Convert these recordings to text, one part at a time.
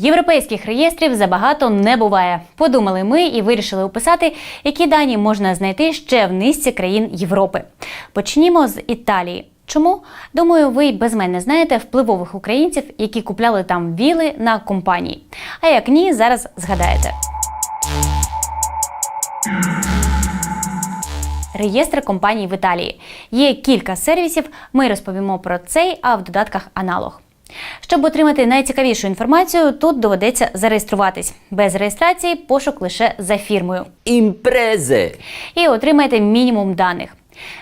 Європейських реєстрів забагато не буває. Подумали ми і вирішили описати, які дані можна знайти ще в низці країн Європи. Почнімо з Італії. Чому? Думаю, ви без мене знаєте впливових українців, які купляли там віли на компанії. А як ні, зараз згадаєте. Реєстр компаній в Італії. Є кілька сервісів. Ми розповімо про цей, а в додатках аналог. Щоб отримати найцікавішу інформацію, тут доведеться зареєструватись. Без реєстрації пошук лише за фірмою. Imprese. І отримаєте мінімум даних.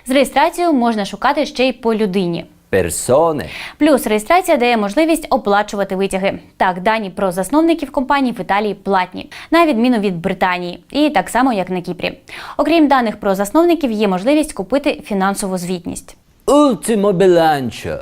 З реєстрацією можна шукати ще й по людині. Persone. Плюс реєстрація дає можливість оплачувати витяги. Так, дані про засновників компаній в Італії платні, на відміну від Британії, і так само як на Кіпрі. Окрім даних про засновників, є можливість купити фінансову звітність. Ultimo bilancio.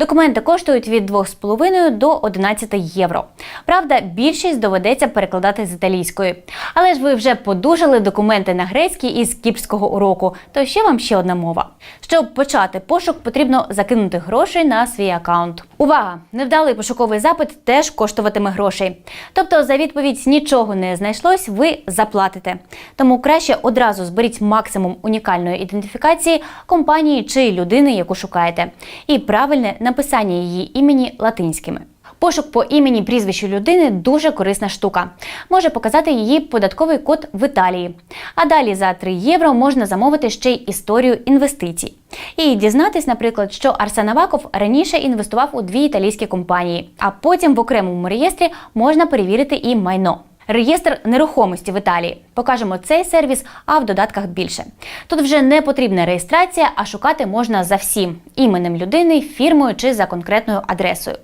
Документи коштують від 2,5 до 11 євро. Правда, більшість доведеться перекладати з італійської. Але ж ви вже подужали документи на грецький із кіпрського уроку, то ще вам ще одна мова. Щоб почати пошук, потрібно закинути грошей на свій аккаунт. Увага! Невдалий пошуковий запит теж коштуватиме грошей. Тобто за відповідь нічого не знайшлось, ви заплатите. Тому краще одразу зберіть максимум унікальної ідентифікації компанії чи людини, яку шукаєте, і правильне написання її імені латинськими. Пошук по імені прізвищу людини дуже корисна штука. Може показати її податковий код в Італії. А далі за 3 євро можна замовити ще й історію інвестицій. І дізнатись, наприклад, що Арсен Аваков раніше інвестував у дві італійські компанії, а потім в окремому реєстрі можна перевірити і майно. Реєстр нерухомості в Італії. Покажемо цей сервіс, а в додатках більше. Тут вже не потрібна реєстрація, а шукати можна за всім іменем людини, фірмою чи за конкретною адресою.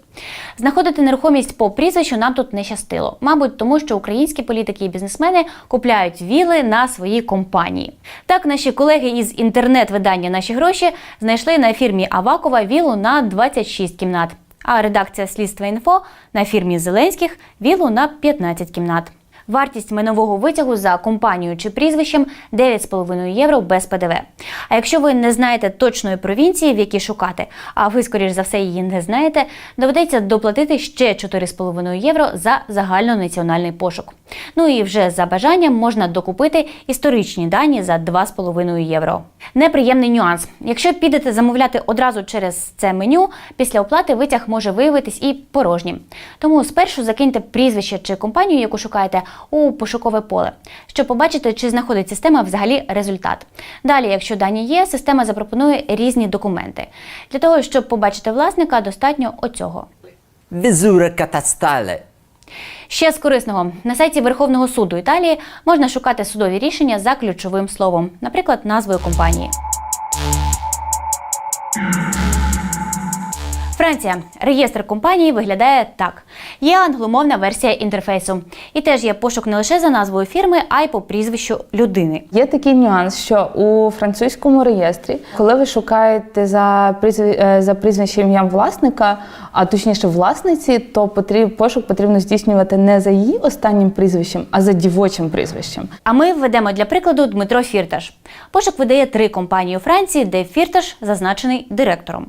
Знаходити нерухомість по прізвищу нам тут не щастило. Мабуть, тому що українські політики і бізнесмени купляють віли на свої компанії. Так, наші колеги із інтернет-видання Наші гроші знайшли на фірмі Авакова вілу на 26 кімнат. А редакція слідства інфо на фірмі Зеленських вілу на 15 кімнат. Вартість майнового витягу за компанією чи прізвищем 9,5 євро без ПДВ. А якщо ви не знаєте точної провінції, в якій шукати, а ви, скоріш за все, її не знаєте, доведеться доплатити ще 4,5 євро за загальнонаціональний пошук. Ну і вже за бажанням можна докупити історичні дані за 2,5 євро. Неприємний нюанс. Якщо підете замовляти одразу через це меню, після оплати витяг може виявитись і порожнім. Тому спершу закиньте прізвище чи компанію, яку шукаєте, у пошукове поле, щоб побачити, чи знаходить система взагалі результат. Далі, якщо дані є, система запропонує різні документи. Для того, щоб побачити власника, достатньо оцього. Visura catastale. Ще з корисного на сайті Верховного суду Італії можна шукати судові рішення за ключовим словом, наприклад, назвою компанії. Франція. Реєстр компанії виглядає так: є англомовна версія інтерфейсу, і теж є пошук не лише за назвою фірми, а й по прізвищу людини. Є такий нюанс, що у французькому реєстрі, коли ви шукаєте за е, за прізвищем ім'ям власника, а точніше власниці, то потріб... пошук потрібно здійснювати не за її останнім прізвищем, а за дівочим прізвищем. А ми введемо для прикладу Дмитро Фірташ. Пошук видає три компанії у Франції, де Фірташ зазначений директором.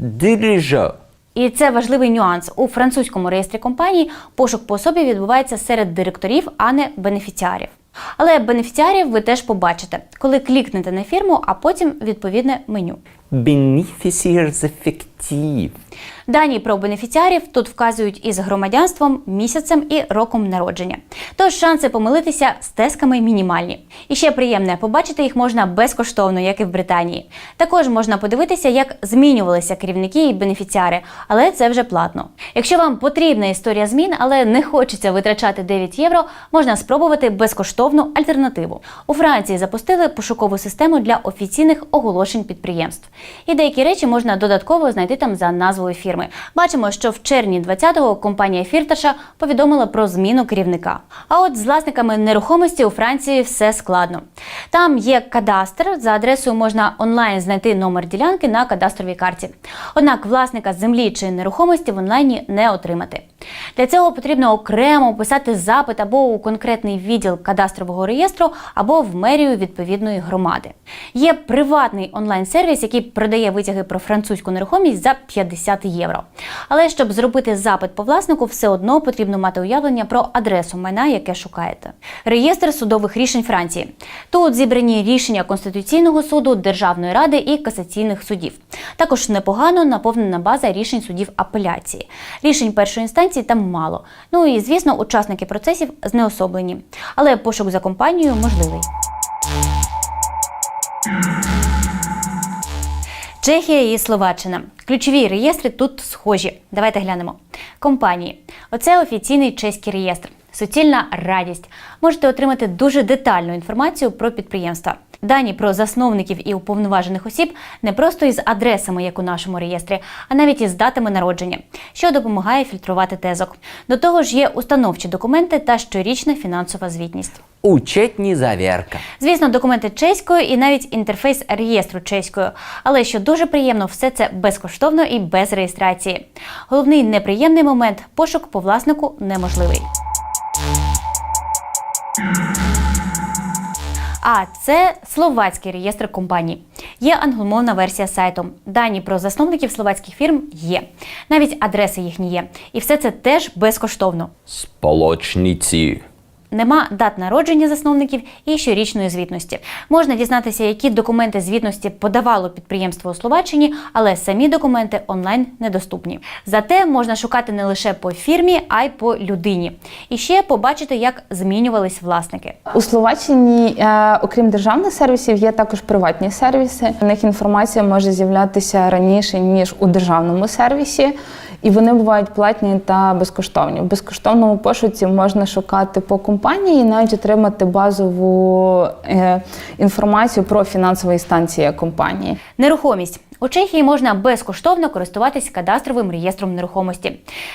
Dirigeant. І це важливий нюанс. У французькому реєстрі компаній пошук по особі відбувається серед директорів, а не бенефіціарів. Але бенефіціарів ви теж побачите, коли клікнете на фірму, а потім відповідне меню. Beneficiaries effective. Дані про бенефіціарів тут вказують із громадянством, місяцем і роком народження. Тож шанси помилитися з тесками мінімальні. І ще приємне, побачити їх можна безкоштовно, як і в Британії. Також можна подивитися, як змінювалися керівники і бенефіціари, але це вже платно. Якщо вам потрібна історія змін, але не хочеться витрачати 9 євро, можна спробувати безкоштовну альтернативу. У Франції запустили пошукову систему для офіційних оголошень підприємств. І деякі речі можна додатково знайти там за назвою фірми. Бачимо, що в червні 20-го компанія Фірташа повідомила про зміну керівника. А от з власниками нерухомості у Франції все складно. Там є кадастр. За адресою можна онлайн знайти номер ділянки на кадастровій карті. Однак власника землі чи нерухомості в онлайні не отримати. Для цього потрібно окремо писати запит або у конкретний відділ кадастрового реєстру, або в мерію відповідної громади. Є приватний онлайн-сервіс, який продає витяги про французьку нерухомість за 50 євро. Але щоб зробити запит по власнику, все одно потрібно мати уявлення про адресу майна, яке шукаєте. Реєстр судових рішень Франції. Тут зібрані рішення Конституційного суду, Державної ради і касаційних судів. Також непогано наповнена база рішень судів апеляції. Рішень першої інстанції там мало. Ну і звісно, учасники процесів знеособлені. Але пошук за компанією можливий. Чехія і Словаччина. Ключові реєстри тут схожі. Давайте глянемо. Компанії. Оце офіційний чеський реєстр. Суцільна радість. Можете отримати дуже детальну інформацію про підприємства. Дані про засновників і уповноважених осіб не просто із адресами, як у нашому реєстрі, а навіть із датами народження, що допомагає фільтрувати тезок. До того ж, є установчі документи та щорічна фінансова звітність. Учетні завірка. Звісно, документи чеською і навіть інтерфейс реєстру чеською. Але що дуже приємно, все це безкоштовно і без реєстрації. Головний неприємний момент пошук по власнику неможливий. А це словацький реєстр компаній. Є англомовна версія сайту. Дані про засновників словацьких фірм є. Навіть адреси їхні є. І все це теж безкоштовно. Сполочниці. Нема дат народження засновників і щорічної звітності. Можна дізнатися, які документи звітності подавало підприємство у Словаччині, але самі документи онлайн недоступні. Зате можна шукати не лише по фірмі, а й по людині. І ще побачити, як змінювались власники. У Словаччині, е, окрім державних сервісів, є також приватні сервіси. У них інформація може з'являтися раніше ніж у державному сервісі, і вони бувають платні та безкоштовні. В безкоштовному пошуці можна шукати по компанії і навіть отримати базову е, інформацію про фінансові станції компанії. Нерухомість. У Чехії можна безкоштовно користуватись кадастровим реєстром нерухомості,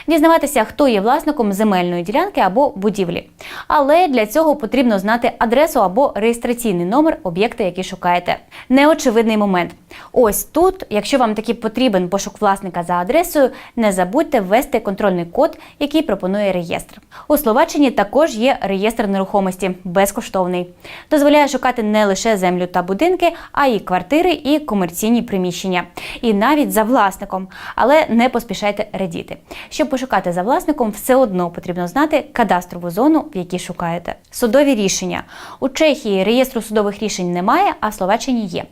дізнаватися, хто є власником земельної ділянки або будівлі. Але для цього потрібно знати адресу або реєстраційний номер об'єкта, який шукаєте. Неочевидний момент. Ось тут, якщо вам таки потрібен пошук власника за адресою, не забудьте ввести контрольний код, який пропонує реєстр. У Словаччині також є реєстр нерухомості безкоштовний. Дозволяє шукати не лише землю та будинки, а й квартири і комерційні приміщення. І навіть за власником. Але не поспішайте радіти. Щоб пошукати за власником, все одно потрібно знати кадастрову зону, в якій шукаєте. Судові рішення. У Чехії реєстру судових рішень немає, а в Словаччині є.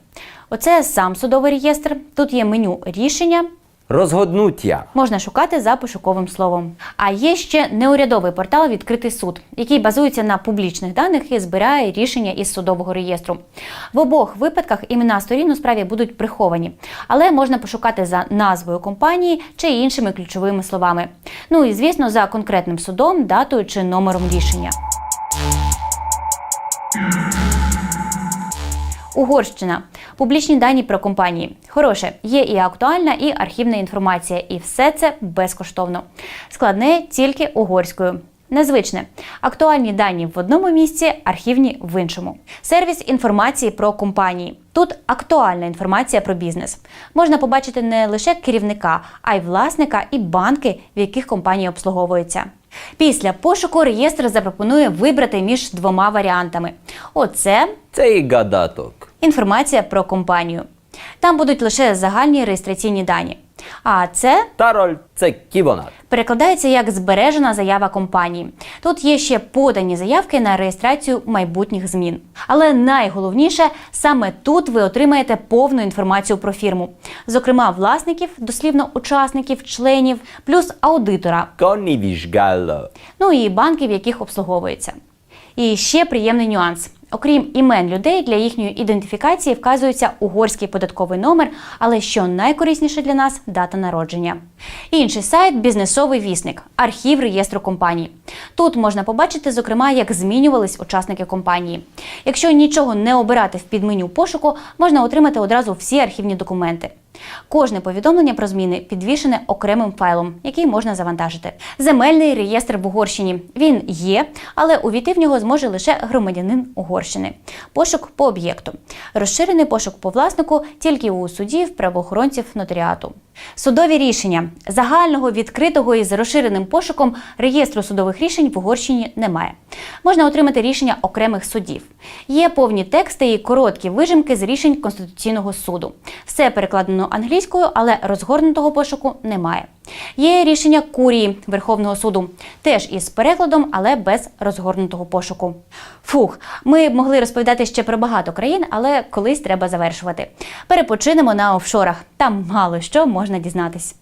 Оце сам судовий реєстр. Тут є меню рішення. Розгоднуття. Можна шукати за пошуковим словом. А є ще неурядовий портал Відкритий суд, який базується на публічних даних і збирає рішення із судового реєстру. В обох випадках імена сторін у справі будуть приховані, але можна пошукати за назвою компанії чи іншими ключовими словами. Ну і звісно, за конкретним судом, датою чи номером рішення. Угорщина. Публічні дані про компанії. Хороше, є і актуальна, і архівна інформація, і все це безкоштовно. Складне тільки угорською. Незвичне. Актуальні дані в одному місці, архівні в іншому. Сервіс інформації про компанії. Тут актуальна інформація про бізнес. Можна побачити не лише керівника, а й власника і банки, в яких компанія обслуговується. Після пошуку реєстр запропонує вибрати між двома варіантами. Оце Це і гадаток. Інформація про компанію. Там будуть лише загальні реєстраційні дані. А це Тароль це ківонат. перекладається як збережена заява компанії. Тут є ще подані заявки на реєстрацію майбутніх змін. Але найголовніше саме тут ви отримаєте повну інформацію про фірму, зокрема власників, дослівно учасників, членів, плюс аудитора, Конівіжгалло. ну і банків, яких обслуговується. І ще приємний нюанс. Окрім імен людей, для їхньої ідентифікації вказується угорський податковий номер, але що найкорисніше для нас дата народження. Інший сайт бізнесовий вісник, архів реєстру компаній. Тут можна побачити, зокрема, як змінювались учасники компанії. Якщо нічого не обирати в підменю пошуку, можна отримати одразу всі архівні документи. Кожне повідомлення про зміни підвішене окремим файлом, який можна завантажити. Земельний реєстр в Угорщині. Він є, але увійти в нього зможе лише громадянин Угорщини. Пошук по об'єкту. Розширений пошук по власнику тільки у судів, правоохоронців, нотаріату. Судові рішення загального відкритого і з розширеним пошуком реєстру судових рішень в Угорщині немає. Можна отримати рішення окремих судів. Є повні тексти і короткі вижимки з рішень Конституційного суду. Все перекладено англійською, але розгорнутого пошуку немає. Є рішення курії Верховного суду, теж із перекладом, але без розгорнутого пошуку. Фух, ми б могли розповідати ще про багато країн, але колись треба завершувати. Перепочинемо на офшорах. Там мало що можна дізнатись.